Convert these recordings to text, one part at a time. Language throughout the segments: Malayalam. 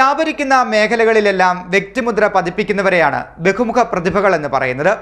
വ്യാപരിക്കുന്ന മേഖലകളിലെല്ലാം വ്യക്തിമുദ്ര പതിപ്പിക്കുന്നവരെയാണ് ബഹുമുഖ പ്രതിഭകൾ എന്ന് പറയുന്നത്.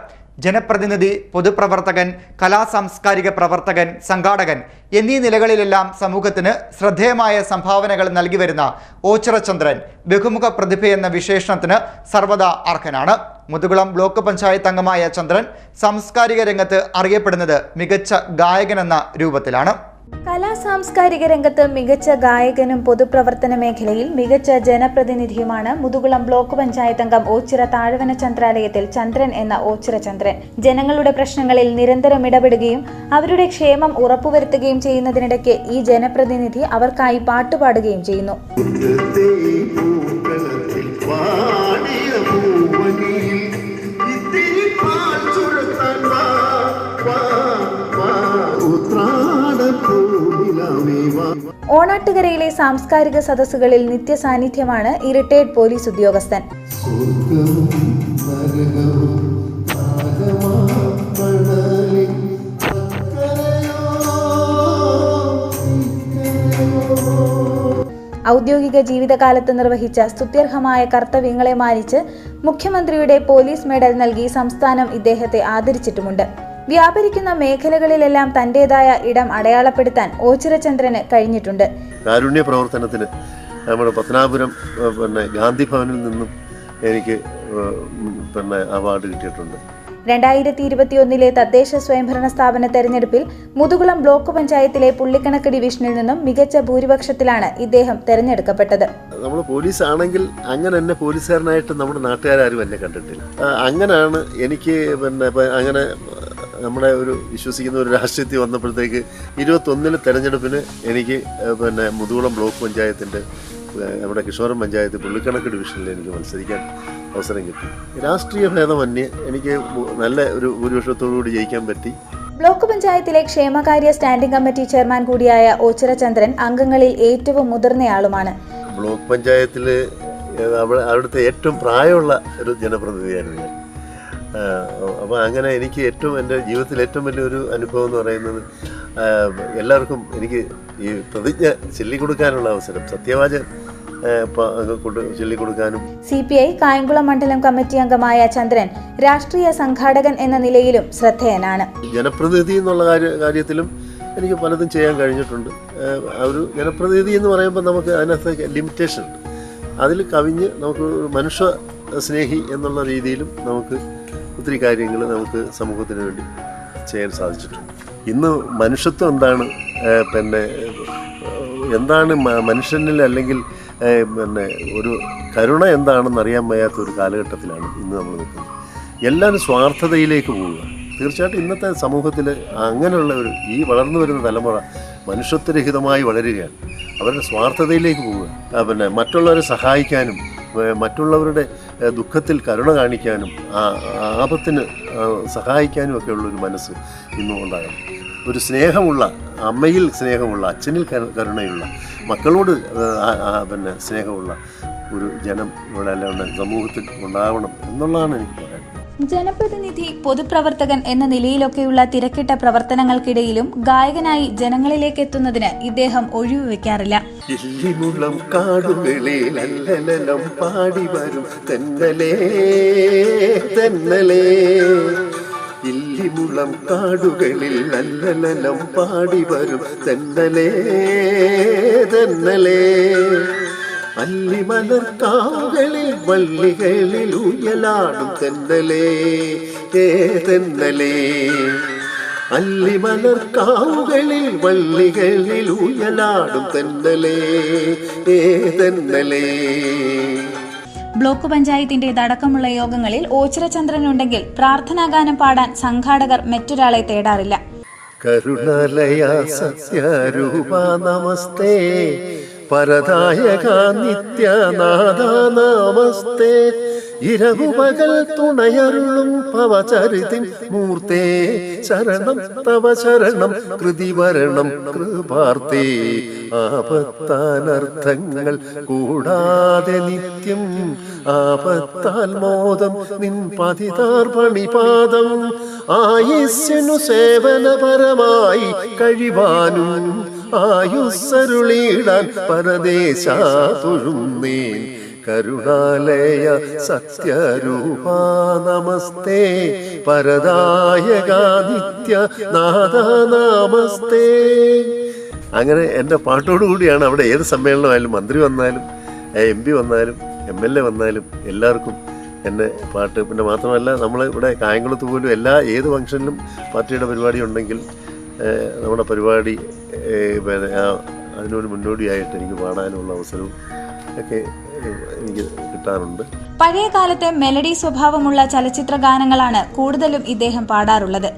ജനപ്രതിനിധി പൊതുപ്രവർത്തകൻ കലാ സാംസ്കാരിക പ്രവർത്തകൻ സംഘാടകൻ എന്നീ നിലകളിലെല്ലാം സമൂഹത്തിന് ശ്രദ്ധേയമായ സംഭാവനകൾ നൽകി വരുന്ന ഓച്ചിറചന്ദ്രൻ ബഹുമുഖ പ്രതിഭയെന്ന വിശേഷണത്തിന് സർവതാ അർഹനാണ്. മുതുകുളം ബ്ലോക്ക് പഞ്ചായത്ത് അംഗമായ ചന്ദ്രൻ സാംസ്കാരിക രംഗത്ത് അറിയപ്പെടുന്നത് മികച്ച ഗായകനെന്ന രൂപത്തിലാണ്. കലാ സാംസ്കാരിക രംഗത്ത് മികച്ച ഗായകനും പൊതുപ്രവർത്തന മേഖലയിൽ മികച്ച ജനപ്രതിനിധിയുമാണ് മുതുകുളം ബ്ലോക്ക് പഞ്ചായത്ത് അംഗം ഓച്ചിറ താഴ്വന ചന്ദ്രാലയത്തിൽ ചന്ദ്രൻ എന്ന ഓച്ചിറ ചന്ദ്രൻ. ജനങ്ങളുടെ പ്രശ്നങ്ങളിൽ നിരന്തരം ഇടപെടുകയും അവരുടെ ക്ഷേമം ഉറപ്പുവരുത്തുകയും ചെയ്യുന്നതിനിടയ്ക്ക് ഈ ജനപ്രതിനിധി അവർക്കായി പാട്ടുപാടുകയും ചെയ്യുന്നു. ഓണാട്ടുകരയിലെ സാംസ്കാരിക സദസ്സുകളിൽ നിത്യ നിത്യസാന്നിധ്യമാണ് ഇറിട്ടേഡ് പോലീസ് ഉദ്യോഗസ്ഥൻ. ഔദ്യോഗിക ജീവിതകാലത്ത് നിർവഹിച്ച സ്തുത്യർഹമായ കർത്തവ്യങ്ങളെ മാനിച്ച് മുഖ്യമന്ത്രിയുടെ പോലീസ് മെഡൽ നൽകി സംസ്ഥാനം ഇദ്ദേഹത്തെ ആദരിച്ചിട്ടുമുണ്ട്. വ്യാപരിക്കുന്ന മേഖലകളിലെല്ലാം തന്റേതായ ഇടം അടയാളപ്പെടുത്താൻ ഓച്ചിറചന്ദ്രന് കഴിഞ്ഞിട്ടുണ്ട്. കാരുണ്യ പ്രവർത്തനത്തിന് നമ്മുടെ പത്തനാപുരം പിന്നെ ഗാന്ധി ഭവനിൽ നിന്നും എനിക്ക് പിന്നെ അവാർഡ് കിട്ടിയിട്ടുണ്ട്. രണ്ടായിരത്തി ഇരുപത്തിയൊന്നിലെ തദ്ദേശ സ്വയംഭരണ സ്ഥാപന തെരഞ്ഞെടുപ്പിൽ മുതുകുളം ബ്ലോക്ക് പഞ്ചായത്തിലെ പുള്ളിക്കണക്ക് ഡിവിഷനിൽ നിന്നും മികച്ച ഭൂരിപക്ഷത്തിലാണ് ഇദ്ദേഹം തെരഞ്ഞെടുക്കപ്പെട്ടത്. നമ്മൾ പോലീസ് ആണെങ്കിൽ അങ്ങനെ എന്നെ പോലീസുകാരനായിട്ട് നമ്മുടെ നാട്ടുകാരും എന്നെ കണ്ടിട്ടില്ല. അങ്ങനെയാണ് എനിക്ക് പിന്നെ അങ്ങനെ നമ്മുടെ ഒരു വിശ്വസിക്കുന്ന ഒരു രാഷ്ട്രീയത്തിൽ വന്നപ്പോഴത്തേക്ക് ഇരുപത്തൊന്നിൽ തെരഞ്ഞെടുപ്പിന് എനിക്ക് പിന്നെ മുതുകുളം ബ്ലോക്ക് പഞ്ചായത്തിന്റെ നമ്മുടെ കിഷോരം പഞ്ചായത്ത് പുള്ളിക്കണക്ക് ഡിവിഷനിൽ എനിക്ക് മത്സരിക്കാൻ അവസരം കിട്ടി. രാഷ്ട്രീയ ഭേദമന്യേ എനിക്ക് നല്ല ഒരു ഭൂരിപക്ഷത്തോടുകൂടി ജയിക്കാൻ പറ്റി. ബ്ലോക്ക് പഞ്ചായത്തിലെ ക്ഷേമകാര്യ സ്റ്റാൻഡിംഗ് കമ്മിറ്റി ചെയർമാൻ കൂടിയായ ഓച്ചിറചന്ദ്രൻ അംഗങ്ങളിൽ ഏറ്റവും മുതിർന്നയാളുമാണ്. ബ്ലോക്ക് പഞ്ചായത്തിൽ അവിടെ അവിടുത്തെ ഏറ്റവും പ്രായമുള്ള ഒരു ജനപ്രതിനിധിയായിരുന്നു ഞാൻ. അപ്പോൾ അങ്ങനെ എനിക്ക് ഏറ്റവും എന്റെ ജീവിതത്തിൽ ഏറ്റവും വലിയൊരു അനുഭവം എന്ന് പറയുന്നത് എല്ലാവർക്കും എനിക്ക് ഈ പ്രതിജ്ഞ ചൊല്ലിക്കൊടുക്കാനുള്ള അവസരം സത്യവാചൻ ചൊല്ലിക്കൊടുക്കാനും സി പി ഐ കായംകുളം മണ്ഡലം കമ്മിറ്റി അംഗമായ ചന്ദ്രൻ രാഷ്ട്രീയ സംഘാടകൻ എന്ന നിലയിലും ശ്രദ്ധേയനാണ്. ജനപ്രതിനിധി എന്നുള്ള കാര്യ കാര്യത്തിലും എനിക്ക് പലതും ചെയ്യാൻ കഴിഞ്ഞിട്ടുണ്ട്. ഒരു ജനപ്രതിനിധി എന്ന് പറയുമ്പോൾ നമുക്ക് അതിനകത്ത് ലിമിറ്റേഷൻ ഉണ്ട്. അതിൽ കവിഞ്ഞ് നമുക്ക് ഒരു മനുഷ്യ സ്നേഹി എന്നുള്ള രീതിയിലും നമുക്ക് ഒത്തിരി കാര്യങ്ങൾ നമുക്ക് സമൂഹത്തിന് വേണ്ടി ചെയ്യാൻ സാധിച്ചിട്ടുണ്ട്. ഇന്ന് മനുഷ്യത്വം എന്താണ്? പിന്നെ എന്താണ് മനുഷ്യനിൽ അല്ലെങ്കിൽ പിന്നെ ഒരു കരുണ എന്താണെന്ന് അറിയാൻ വയ്യാത്ത ഒരു കാലഘട്ടത്തിലാണ് ഇന്ന് നമ്മൾ നിൽക്കുന്നത്. എല്ലാവരും സ്വാർത്ഥതയിലേക്ക് പോവുക. തീർച്ചയായിട്ടും ഇന്നത്തെ സമൂഹത്തിൽ അങ്ങനെയുള്ള ഒരു ഈ വളർന്നു വരുന്ന തലമുറ മനുഷ്യത്വരഹിതമായി വളരുകയാണ്. അവരുടെ സ്വാർത്ഥതയിലേക്ക് പോവുക. പിന്നെ മറ്റുള്ളവരെ സഹായിക്കാനും മറ്റുള്ളവരുടെ ദുഃഖത്തിൽ കരുണ കാണിക്കാനും ആ ആപത്തിന് സഹായിക്കാനും ഒക്കെ ഉള്ളൊരു മനസ്സ് ഇന്നും ഉണ്ടാകണം. ഒരു സ്നേഹമുള്ള അമ്മയിൽ സ്നേഹമുള്ള അച്ഛനിൽ കരുണയുള്ള മക്കളോട് പിന്നെ സ്നേഹമുള്ള ഒരു ജനം ഇവിടെ അല്ലാണ്ട് സമൂഹത്തിൽ ഉണ്ടാവണം എന്നുള്ളതാണ് എനിക്ക് പറയാനുള്ളത്. ജനപ്രതിനിധി പൊതുപ്രവർത്തകൻ എന്ന നിലയിലൊക്കെയുള്ള തിരക്കിട്ട പ്രവർത്തനങ്ങൾക്കിടയിലും ഗായകനായി ജനങ്ങളിലേക്ക് എത്തുന്നതിന് ഇദ്ദേഹം ഒഴിവ് വെക്കാറില്ല. ഇല്ലിമുളം കാടുകളിൽ അല്ലലം പാടി വരും തെന്നലേ തെന്നലേ. ഇല്ലിമുളം കാടുകളിൽ അല്ലലം പാടി വരും തെന്നലേ തെന്നലേ. അല്ലിമലർക്കാവുകളിൽ വള്ളികളിൽ ഉയലാടും തെന്നലേ ഏ തെന്നലേ. അല്ലിമലർക്കാവുകളിൽ വള്ളികളിൽ ഉയലാടും തെന്നലേ ഏ തെന്നലേ. ബ്ലോക്ക് പഞ്ചായത്തിന്റെ അടക്കമുള്ള യോഗങ്ങളിൽ ഓച്ചിറചന്ദ്രനുണ്ടെങ്കിൽ പ്രാർത്ഥനാഗാനം പാടാൻ സംഘാടകർ മറ്റൊരാളെ തേടാറില്ല. കരുണാലയ സത്യരൂപ നമസ്തേ. പരദായക നിത്യനാഥ നമസ്തേ ഇരവുപകൽ തുണയരുളും പവചരിതിൻ മൂർത്തേ. ശരണം തവ ശരണം കൃതിവരണം കൃപാർത്തേ ആപത്താനർത്ഥങ്ങൾ കൂടാതെ നിത്യം ആപത്താൽ മോദം നിൻ പതിതാർപ്പണിപാദം ആയുസ്സിനു സേവനപരമായി കഴിവാനും ആയുസ്സരുളിടാൻ പരദേശാ തൊഴുന്നേൻ കരുണാലയ സത്യരൂപ നമസ്തേ. പരദായക നിത്യ നാഥ നമസ്തേ. അങ്ങനെ എന്റെ പാട്ടോടുകൂടിയാണ് അവിടെ ഏത് സമ്മേളനമായാലും മന്ത്രി വന്നാലും എം പി വന്നാലും എം എൽ എ വന്നാലും എല്ലാവർക്കും എന്നെ പാട്ട്. പിന്നെ മാത്രമല്ല നമ്മൾ ഇവിടെ കായംകുളത്ത് പോലും എല്ലാ ഏത് ഫംഗ്ഷനിലും പാർട്ടിയുടെ പരിപാടി ഉണ്ടെങ്കിൽ നമ്മുടെ പരിപാടി പിന്നെ അതിനോട് മുന്നോടിയായിട്ട് എനിക്ക് പാടാനുള്ള അവസരവും ഒക്കെ എനിക്ക് കിട്ടാറുണ്ട്. പഴയ കാലത്തെ മെലഡി സ്വഭാവമുള്ള ചലച്ചിത്ര ഗാനങ്ങളാണ് കൂടുതലും ഇദ്ദേഹം പാടാറുള്ളത്.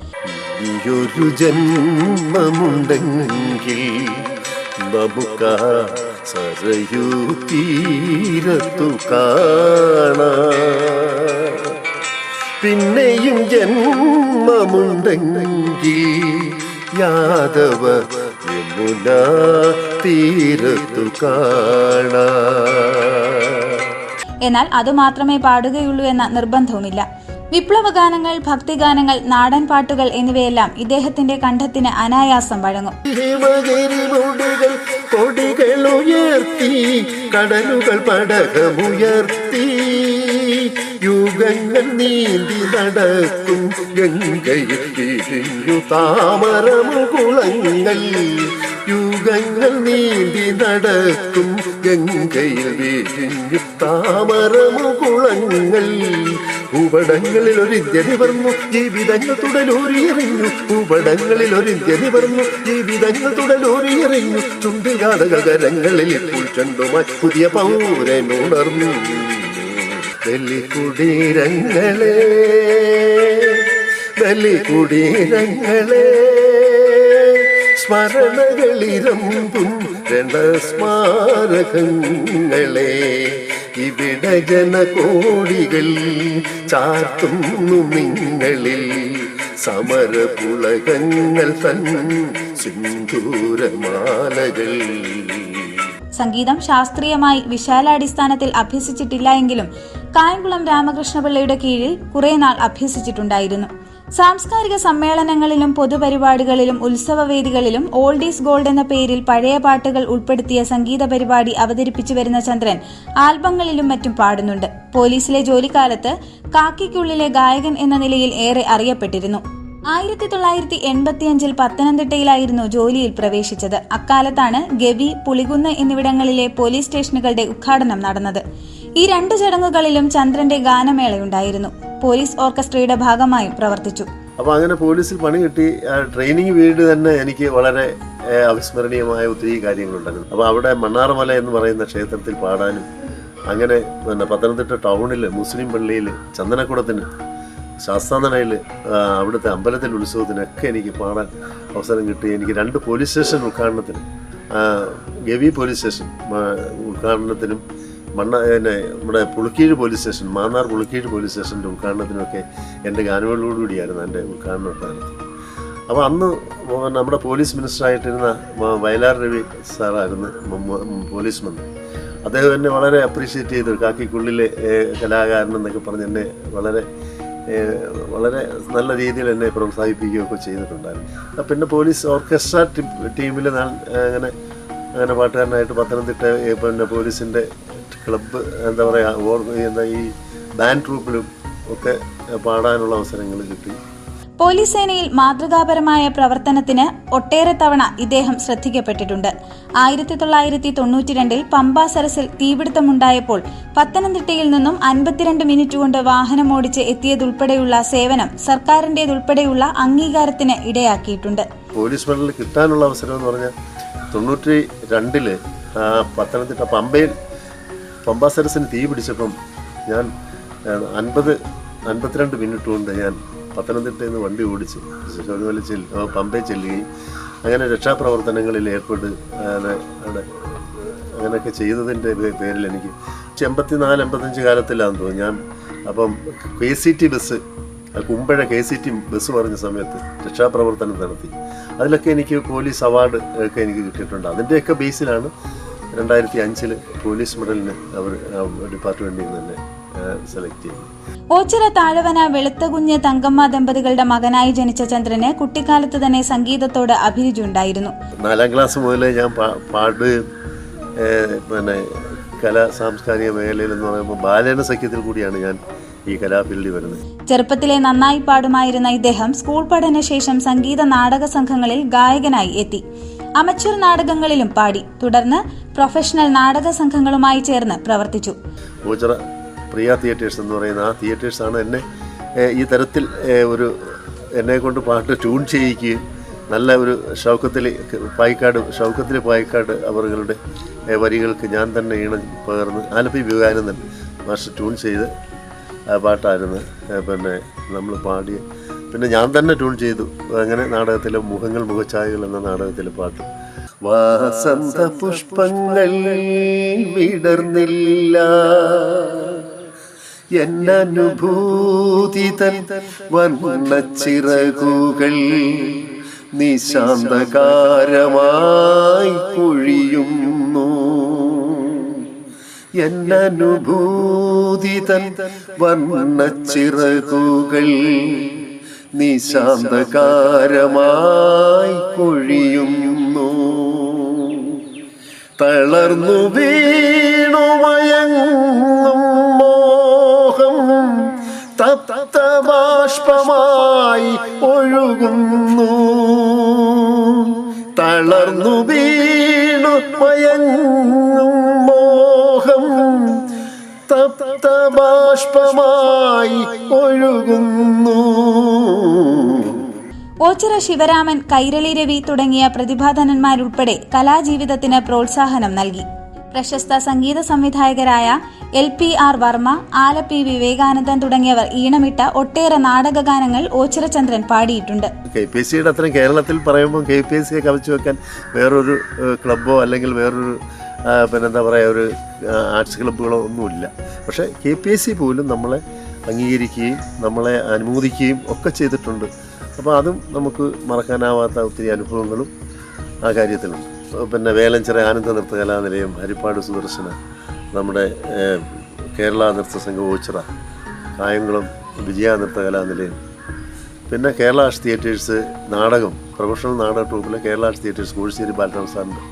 ഈയൊരു ജന്മമുണ്ടെങ്കിൽ നമുക്ക് ആ സരയൂ തീരത്തു കാണാം. പിന്നെയും ജന്മമുണ്ടെങ്കിൽ യാദവ യമുന തീരത്തു കാണ. എന്നാൽ അതുമാത്രമേ പാടുകയുള്ളൂ എന്ന നിർബന്ധവുമില്ല. വിപ്ലവഗാനങ്ങൾ ഭക്തിഗാനങ്ങൾ നാടൻ പാട്ടുകൾ എന്നിവയെല്ലാം ഇദ്ദേഹത്തിന്റെ കണ്ഠത്തിന് അനായാസം വഴങ്ങും. കൊടികൾ ഉയർത്തി കടലുകൾ പടകമുയർത്തി യുഗങ്ങൾ നീന്തി നടക്കും ഗംഗയിൽ തിരിഞ്ഞു താമരമുകുളങ്ങൾ യുഗങ്ങൾ നീന്തി നടക്കും ഗംഗയിൽ വിരിഞ്ഞു താമരമുകുളങ്ങൾ ഭൂപടങ്ങളിൽ ഒരു ഇന്ത്യ നിവർന്നു ജീവിതങ്ങൾ തുടലൂരിയെറിഞ്ഞു ഭൂപടങ്ങളിൽ ഒരു ഇന്ത്യ നിവർന്നു ജീവിതങ്ങൾ തുടലൂരിയെറിഞ്ഞു ചുണ്ടുകാടുകൾ കരങ്ങളിൽ ഇപ്പോൾ ചണ്ടുമായി പുതിയ പൗരനുണർന്നു ബലികുടീരങ്ങളെ ബലികുടീരങ്ങളെ സ്മരണകളിരമ്പും രണ്ട സ്മാരകങ്ങളെ ഇവിടെ ജനകോടികൾ ചാർത്തുന്നു നിങ്ങളിൽ. സമരപുളകങ്ങൾ തൻ സിന്ദൂരമാലകൾ. സംഗീതം ശാസ്ത്രീയമായി വിശാലാടിസ്ഥാനത്തിൽ അഭ്യസിച്ചിട്ടില്ല എങ്കിലും കായംകുളം രാമകൃഷ്ണപിള്ളയുടെ കീഴിൽ കുറെ നാൾ അഭ്യസിച്ചിട്ടുണ്ടായിരുന്നു. സാംസ്കാരിക സമ്മേളനങ്ങളിലും പൊതുപരിപാടികളിലും ഉത്സവവേദികളിലും ഓൾഡീസ് ഗോൾഡ് എന്ന പേരിൽ പഴയ പാട്ടുകൾ ഉൾപ്പെടുത്തിയ സംഗീത പരിപാടി അവതരിപ്പിച്ചു വരുന്ന ചന്ദ്രൻ ആൽബങ്ങളിലും മറ്റും പാടുന്നുണ്ട്. പോലീസിലെ ജോലിക്കാലത്ത് കാക്കിക്കുള്ളിലെ ഗായകൻ എന്ന നിലയിൽ ഏറെ അറിയപ്പെട്ടിരുന്നു. ആയിരത്തി തൊള്ളായിരത്തി എൺപത്തിയഞ്ചിൽ പത്തനംതിട്ടയിലായിരുന്നു ജോലിയിൽ പ്രവേശിച്ചത്. അക്കാലത്താണ് ഗവി പുളികുന്ന് എന്നിവിടങ്ങളിലെ പോലീസ് സ്റ്റേഷനുകളുടെ ഉദ്ഘാടനം നടന്നത്. ഈ രണ്ട് ചടങ്ങുകളിലും ചന്ദ്രന്റെ ഗാനമേളയുണ്ടായിരുന്നു. പോലീസ് ഓർക്കസ്ട്രയുടെ ഭാഗമായും പ്രവർത്തിച്ചു. അപ്പോൾ അങ്ങനെ പോലീസിൽ പണി കിട്ടി. ട്രെയിനിങ് വീട് തന്നെ എനിക്ക് വളരെ അവിസ്മരണീയമായ ഒത്തിരി കാര്യങ്ങളുണ്ടായിരുന്നു. അപ്പോൾ അവിടെ മണ്ണാറമല എന്ന് പറയുന്ന ക്ഷേത്രത്തിൽ പാടാനും അങ്ങനെ പിന്നെ പത്തനംതിട്ട ടൗണിൽ മുസ്ലിം പള്ളിയിൽ ചന്ദനക്കുടത്തിന് ശാസ്താനയിൽ അവിടുത്തെ അമ്പലത്തിന്റെ ഉത്സവത്തിനൊക്കെ എനിക്ക് പാടാൻ അവസരം കിട്ടി. എനിക്ക് രണ്ട് പോലീസ് സ്റ്റേഷൻ ഉദ്ഘാടനത്തിന് ഗവി പോലീസ് സ്റ്റേഷൻ ഉദ്ഘാടനത്തിനും മണ്ണ പിന്നെ നമ്മുടെ Pulikeezh police station Mannar Pulikeezh police സ്റ്റേഷന്റെ ഉദ്ഘാടനത്തിനൊക്കെ എന്റെ ഗാനങ്ങളോടുകൂടിയായിരുന്നു എന്റെ ഉദ്ഘാടനം ഉണ്ടായിരുന്നത് അപ്പോൾ അന്ന് നമ്മുടെ പോലീസ് മിനിസ്റ്ററായിട്ടിരുന്ന വയലാർ രവി സാറായിരുന്നു പോലീസ് മന്ത്രി. അദ്ദേഹം എന്നെ വളരെ അപ്രീഷിയേറ്റ് ചെയ്തു കാക്കിക്കുള്ളിലെ കലാകാരൻ എന്നൊക്കെ പറഞ്ഞ് എന്നെ വളരെ വളരെ നല്ല രീതിയിൽ എന്നെ പ്രോത്സാഹിപ്പിക്കുകയൊക്കെ ചെയ്തിട്ടുണ്ടായിരുന്നു. പിന്നെ പോലീസ് ഓർക്കസ്ട്ര ടീമിൽ ഞാൻ അങ്ങനെ അങ്ങനെ പാട്ടുകാരനായിട്ട് പത്തനംതിട്ട പിന്നെ പോലീസിന്റെ ക്ലബ്ബ് എന്താ പറയുക എന്താ ഈ ബാൻഡ് ട്രൂപ്പിലും ഒക്കെ പാടാനുള്ള അവസരങ്ങൾ കിട്ടി. പോലീസ് സേനയിൽ മാതൃകാപരമായ പ്രവർത്തനത്തിന് ഒട്ടേറെ തവണ ഇദ്ദേഹം ശ്രദ്ധിക്കപ്പെട്ടിട്ടുണ്ട്. ആയിരത്തി തൊള്ളായിരത്തി തൊണ്ണൂറ്റിരണ്ടിൽ പമ്പ സരസിൽ തീപിടുത്തമുണ്ടായപ്പോൾ പത്തനംതിട്ടയിൽ നിന്നും അൻപത്തിരണ്ട് മിനിറ്റ് കൊണ്ട് വാഹനം വാഹനമോടിച്ച് എത്തിയതുൾപ്പെടെയുള്ള സേവനം സർക്കാരിന്റേതുൾപ്പെടെയുള്ള അംഗീകാരത്തിന് ഇടയാക്കിയിട്ടുണ്ട്. പോലീസ് മെഡൽ കിട്ടാനുള്ള അവസരം എന്ന് പറഞ്ഞാൽ തൊണ്ണൂറ്റി രണ്ടിൽ പത്തനംതിട്ട പമ്പയിൽ പമ്പ സരസിന് തീ പിടിച്ചപ്പം ഞാൻ അൻപത് അൻപത്തിരണ്ട് മിനിറ്റ് കൊണ്ട് ഞാൻ പത്തനംതിട്ടയിൽ നിന്ന് വണ്ടി ഓടിച്ച്. ശബരിമല ചെല്ലു പമ്പയിൽ ചെല്ലുകയും അങ്ങനെ രക്ഷാപ്രവർത്തനങ്ങളിൽ ഏർപ്പെട്ട് അവിടെ അങ്ങനെയൊക്കെ ചെയ്തതിന്റെ പേരിൽ എനിക്ക് എൺപത്തിനാല് എൺപത്തഞ്ച് കാലത്തിലാണെന്ന് തോന്നുന്നു. ഞാൻ അപ്പം K C T bus Kumbazha K C T bus പറഞ്ഞ സമയത്ത് രക്ഷാപ്രവർത്തനം നടത്തി. അതിലൊക്കെ എനിക്ക് പോലീസ് അവാർഡ് ഒക്കെ എനിക്ക് കിട്ടിയിട്ടുണ്ട്. അതിന്റെയൊക്കെ ബേസിലാണ് രണ്ടായിരത്തി അഞ്ചിൽ പോലീസ് മെഡലിന് അവർ ഡിപ്പാർട്ട്മെന്റിൽ നിന്ന് തന്നെ സെലക്ട് ചെയ്തു ഓച്ചിറ താഴവന വെളുത്തകുഞ്ഞ് തങ്കമ്മ ദമ്പതികളുടെ മകനായി ജനിച്ച ചന്ദ്രന് കുട്ടിക്കാലത്ത് തന്നെ സംഗീതത്തോട് അഭിരുചി ഉണ്ടായിരുന്നു നാലാം ക്ലാസ് മുതൽ ഞാൻ പാട്ട് പിന്നെ കലാ സാംസ്കാരിക മേഖലയിൽ എന്ന് പറയുമ്പോൾ ബാലേന സഖ്യത്തിൽ കൂടിയാണ് ഞാൻ ഈ കലാഫീൽഡിൽ വരുന്നത്. ചെറുപ്പത്തിലെ നന്നായി പാടുമായിരുന്ന ഇദ്ദേഹം സ്കൂൾ പഠനശേഷം സംഗീത നാടക സംഘങ്ങളിൽ ഗായകനായി എത്തി. അമച്വർ നാടകങ്ങളിലും പാടി. തുടർന്ന് പ്രൊഫഷണൽ നാടക സംഘങ്ങളുമായി ചേർന്ന് പ്രവർത്തിച്ചു. പ്രിയ തിയേറ്റേഴ്സ് എന്ന് പറയുന്ന ആ തിയേറ്റേഴ്സാണ് എന്നെ ഈ തരത്തിൽ ഒരു എന്നെ കൊണ്ട് പാട്ട് ട്യൂൺ ചെയ്യിക്കുകയും നല്ല ഒരു ഷൗക്കത്തിൽ പായിക്കാട് ഷൗക്കത്തിൽ പായിക്കാട് അവറുകളുടെ വരികൾക്ക് ഞാൻ തന്നെ ഈണം പകർന്ന് ആലപ്പി വിവേകാനന്ദൻ മാസ്റ്റർ ട്യൂൺ ചെയ്ത് പാട്ടായിരുന്നു. പിന്നെ നമ്മൾ പാടിയ പിന്നെ ഞാൻ തന്നെ ട്യൂൺ ചെയ്തു. അങ്ങനെ നാടകത്തിലെ മുഖങ്ങൾ മുഖഛായകൾ എന്ന നാടകത്തിലെ പാട്ട്. വാസന്ത പുഷ്പങ്ങൾ വിടർന്നില്ല. എന്നനുഭൂതി തൻ വർണച്ചിറകുകൾ നിശാന്തകാരമായി കുഴിയുന്നു. എന്നനുഭൂതി തൻ വർണച്ചിറകുകൾ നിശാന്തകാരമായി കുഴിയുന്നു. തളർന്നു വീണു തപ്ത ബാഷ്പമായി ഒഴുകുന്നു. തളർന്നു വീണു മയങ്ങും മോഹം. തത്ത ബാഷ്പമായി ഒഴുകുന്നു. ഓച്ചിറ ശിവരാമൻ കൈരളി രവി തുടങ്ങിയ പ്രതിഭാധനന്മാരുൾപ്പെടെ കലാജീവിതത്തിന് പ്രോത്സാഹനം നൽകി. പ്രശസ്ത സംഗീത സംവിധായകരായ L P R Varma Alleppey Vivekanandan തുടങ്ങിയവർ ഈണമിട്ട ഒട്ടേറെ നാടകഗാനങ്ങൾ ഓച്ചിറചന്ദ്രൻ പാടിയിട്ടുണ്ട്. കെ പി എസ് സിയുടെ അത്രയും കേരളത്തിൽ പറയുമ്പോൾ കെ പി എസ് സിയെ കവച്ചു വെക്കാൻ വേറൊരു ക്ലബ്ബോ അല്ലെങ്കിൽ വേറൊരു പിന്നെന്താ പറയുക ഒരു ആർട്സ് ക്ലബ്ബുകളോ ഒന്നുമില്ല. പക്ഷേ കെ പി എസ് സി പോലും നമ്മളെ അംഗീകരിക്കുകയും നമ്മളെ അനുമോദിക്കുകയും ഒക്കെ ചെയ്തിട്ടുണ്ട്. അപ്പോൾ അതും നമുക്ക് മറക്കാനാവാത്ത ഒത്തിരി അനുഭവങ്ങളും ആ കാര്യത്തിലുണ്ട്. പിന്നെ വേലഞ്ചിറ ആനന്ദ നൃത്ത കലാനിലയം ഹരിപ്പാട് സുദർശന നമ്മുടെ കേരള നൃത്ത സംഘം ഓച്ചിറ കായംകുളം വിജയ നൃത്ത കലാനിലയം പിന്നെ കേരള ആർട്സ് തിയേറ്റേഴ്സ് നാടകം പ്രൊഫഷണൽ നാടക ട്രൂപ്പിലെ കേരള ആർട്സ് തിയേറ്റേഴ്സ് കോഴിശ്ശേരി ബാലറാം സാറിന്റെ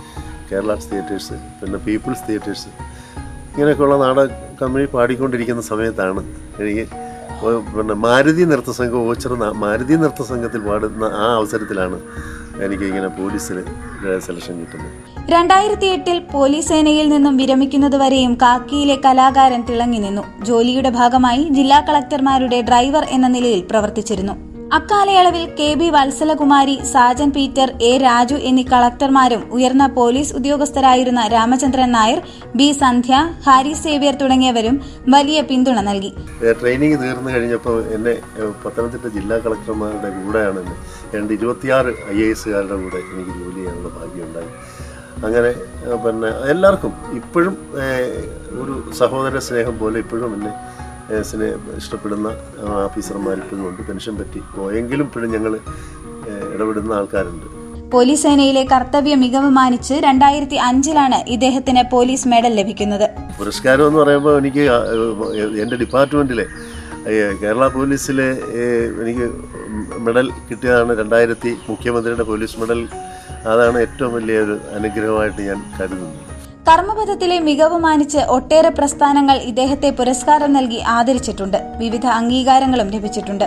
കേരള ആർട്സ് തിയേറ്റേഴ്സ് പിന്നെ പീപ്പിൾസ് തിയേറ്റേഴ്സ് ഇങ്ങനെയൊക്കെയുള്ള നാടക കമ്പനി പാടിക്കൊണ്ടിരിക്കുന്ന സമയത്താണ് എനിക്ക് പിന്നെ മാരുതി നൃത്ത സംഘം ഓച്ചിറ മാരുതി നൃത്ത സംഘത്തിൽ പാടുന്ന ആ അവസരത്തിലാണ് എനിക്ക് ഇങ്ങനെ പോലീസിൽ സെലക്ഷൻ കിട്ടുന്നത് രണ്ടായിരത്തി എട്ടിൽ പോലീസ് സേനയിൽ നിന്നും വിരമിക്കുന്നതുവരെയും കാക്കിയിലെ കലാകാരൻ തിളങ്ങി നിന്നു. ജോലിയുടെ ഭാഗമായി ജില്ലാ കളക്ടർമാരുടെ ഡ്രൈവർ എന്ന നിലയിൽ പ്രവർത്തിച്ചിരുന്നു. അക്കാലയളവിൽ K B Vatsalakumari Sajan Peter A Raju എന്നീ കളക്ടർമാരും ഉയർന്ന police ഉദ്യോഗസ്ഥരായിരുന്ന Ramachandran Nair B Sandhya Harry Xavier തുടങ്ങിയവരും വലിയ പിന്തുണ നൽകി. ട്രെയിനിങ് തീർന്നു കഴിഞ്ഞപ്പോൾ എന്നെ പത്തനംതിട്ട ജില്ലാ കളക്ടർമാരുടെ കൂടെയാണ് രണ്ട് ഇരുപത്തിയാറ് ഐ എ എസുകാരുടെ കൂടെ എനിക്ക് ജോലി ചെയ്യാനുള്ള ഭാഗ്യമുണ്ടായി അങ്ങനെ പിന്നെ എല്ലാവർക്കും ഇപ്പോഴും ഒരു സഹോദര സ്നേഹം പോലെ ഇപ്പോഴും എന്നെ ഏ, സ്നേ ഇഷ്ടപ്പെടുന്ന ഓഫീസർമാരിപ്പോഴുമുണ്ട് പെൻഷൻ പറ്റി പോയെങ്കിലും ഇപ്പോഴും ഞങ്ങൾ ഇടപെടുന്ന ആൾക്കാരുണ്ട്. പോലീസ് സേനയിലെ കർത്തവ്യ മികവ് മാനിച്ച് രണ്ടായിരത്തി അഞ്ചിലാണ് ഇദ്ദേഹത്തിന് പോലീസ് മെഡൽ ലഭിക്കുന്നത്. പുരസ്കാരം എന്ന് പറയുമ്പോൾ എനിക്ക് എന്റെ ഡിപ്പാർട്ട്മെന്റിലെ കേരള പോലീസിലെ എനിക്ക് മെഡൽ കിട്ടിയതാണ് രണ്ടായിരത്തി മുഖ്യമന്ത്രിയുടെ പോലീസ് മെഡൽ. അതാണ് ഏറ്റവും വലിയൊരു അനുഗ്രഹമായിട്ട് ഞാൻ കരുതുന്നത് കർമ്മപഥത്തിലെ മികവ് മാനിച്ച് ഒട്ടേറെ പ്രസ്ഥാനങ്ങൾ ഇദ്ദേഹത്തെ പുരസ്കാരം നൽകി ആദരിച്ചിട്ടുണ്ട്. വിവിധ അംഗീകാരങ്ങളും ലഭിച്ചിട്ടുണ്ട്.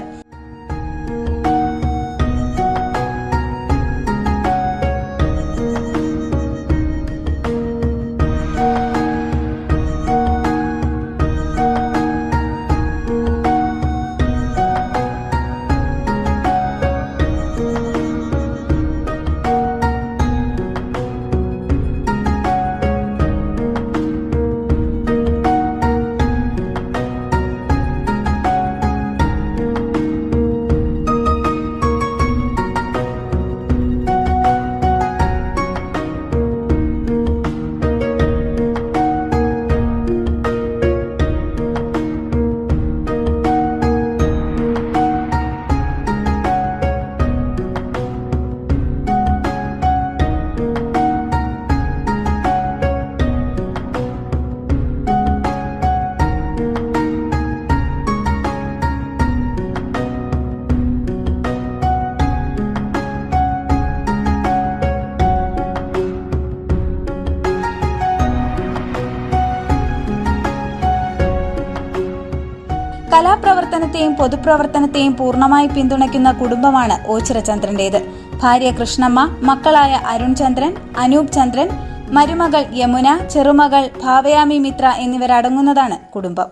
കലാപ്രവർത്തനത്തെയും പൊതുപ്രവർത്തനത്തെയും പൂർണമായി പിന്തുണയ്ക്കുന്ന കുടുംബമാണ് ഓച്ചിറചന്ദ്രന്റേത്. ഭാര്യ കൃഷ്ണമ്മ മക്കളായ അരുൺ ചന്ദ്രൻ അനൂപ് ചന്ദ്രൻ മരുമകൾ യമുന ചെറുമകൾ ഭാവയാമി മിത്ര എന്നിവരടങ്ങുന്നതാണ് കുടുംബം.